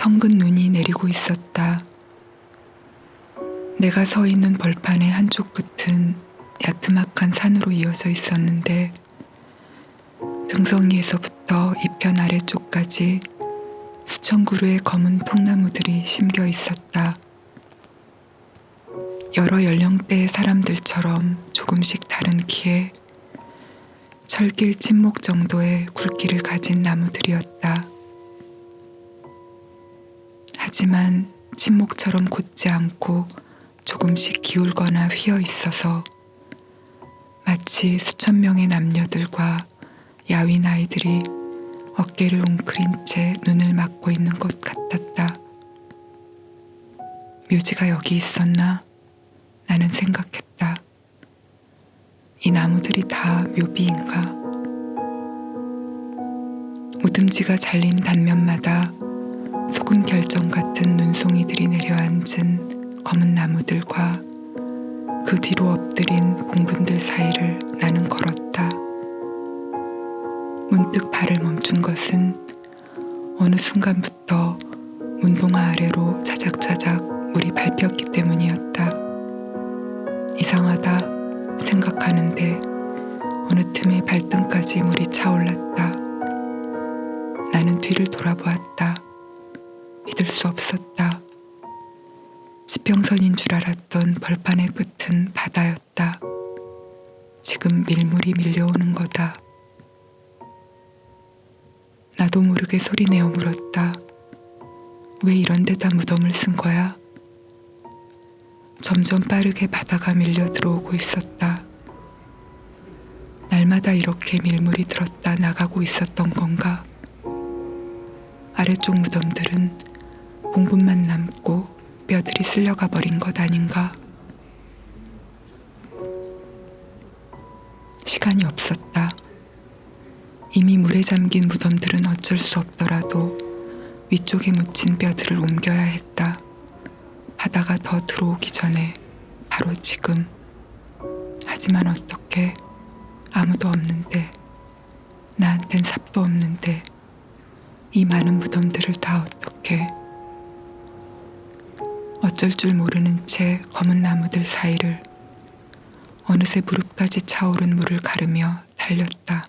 성근 눈이 내리고 있었다. 내가 서 있는 벌판의 한쪽 끝은 야트막한 산으로 이어져 있었는데 등성이에서부터 이편 아래쪽까지 수천 그루의 검은 통나무들이 심겨 있었다. 여러 연령대의 사람들처럼 조금씩 다른 키에 철길 침묵 정도의 굵기를 가진 나무들이었다. 하지만 침묵처럼 곧지 않고 조금씩 기울거나 휘어 있어서 마치 수천 명의 남녀들과 야윈 아이들이 어깨를 웅크린 채 눈을 막고 있는 것 같았다. 묘지가 여기 있었나? 나는 생각했다. 이 나무들이 다 묘비인가? 우듬지가 잘린 단면마다 소금 결정 같은 눈송이들이 내려앉은 검은 나무들과 그 뒤로 엎드린 봉분들 사이를 나는 걸었다. 문득 발을 멈춘 것은 어느 순간부터 문동아 아래로 차작차작 물이 밟혔기 때문이었다. 이상하다 생각하는데 어느 틈에 발등까지 물이 차올랐다. 나는 뒤를 돌아보았다. 믿을 수 없었다. 지평선인 줄 알았던 벌판의 끝은 바다였다. 지금 밀물이 밀려오는 거다. 나도 모르게 소리내어 물었다. 왜 이런 데다 무덤을 쓴 거야? 점점 빠르게 바다가 밀려 들어오고 있었다. 날마다 이렇게 밀물이 들었다 나가고 있었던 건가? 아래쪽 무덤들은 봉분만 남고 뼈들이 쓸려가 버린 것 아닌가? 시간이 없었다. 이미 물에 잠긴 무덤들은 어쩔 수 없더라도 위쪽에 묻힌 뼈들을 옮겨야 했다. 바다가 더 들어오기 전에 바로 지금. 하지만 어떻게 아무도 없는데 나한텐 삽도 없는데 이 많은 무덤들을 다 어떻게 어쩔 줄 모르는 채 검은 나무들 사이를 어느새 무릎까지 차오른 물을 가르며 달렸다.